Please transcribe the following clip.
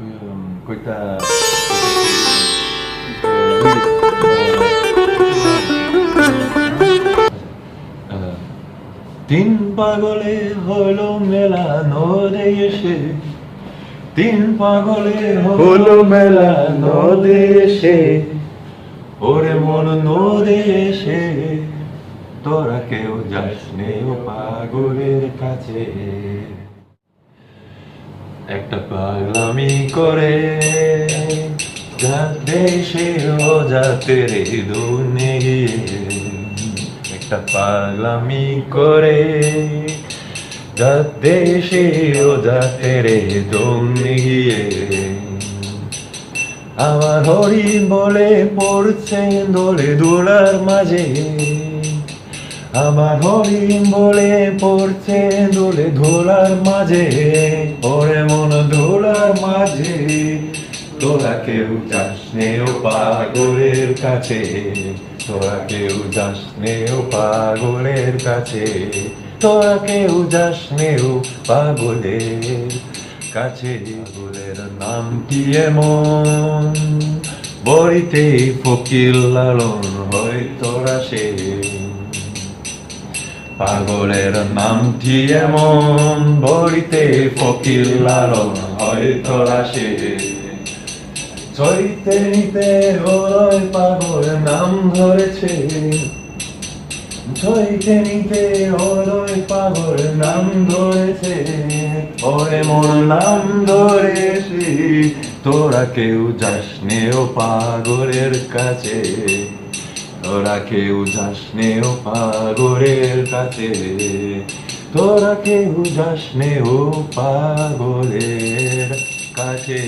Uh, তিন পাগলে হলো মেলা নদে এসে তিন পাগলে হলো মেলা নদে এসে ওরে মন নদে এসে তোরা কেউ যাস নে পাগলের কাছে একটা পাগলামি করে যা দেশে ও যাতে দুনে একটা পাগলামি করে যা দেশে ও যাতে রে দুনে গিয়ে আমার হরিণ বলে পড়ছে দোলে দোলার মাঝে। আমার হরিণ বলে পড়ছে দোলে ধোলার মাঝে। ওরে মন ধোলার মাঝে, তোরা কেউ যাস নে ও পাগলের কাছে। তোরা কেউ যাস নে ও পাগলের কাছে। তোরা কেউ যাস নে ও পাগলের কাছে। পাগলের নাম কি এমন বড়িতে ফকির লালন হয় তোরা সে। পাগলের নামটি এমন? বড়িতে ফকির লালন হয় তোরা সে। চরিতে নিতে হরয় পাগল নাম ধরেছে। চরিতে নিতে হরয় পাগল নাম ধরেছে। ওরে মোর নাম ধরেছে, তোরা কেউ যাস নে ও পাগলের কাছে। তোরা কেউ যাস নেও পাগরের কাছে। তোরা কেউ যাস নেও পাগরের কাছে।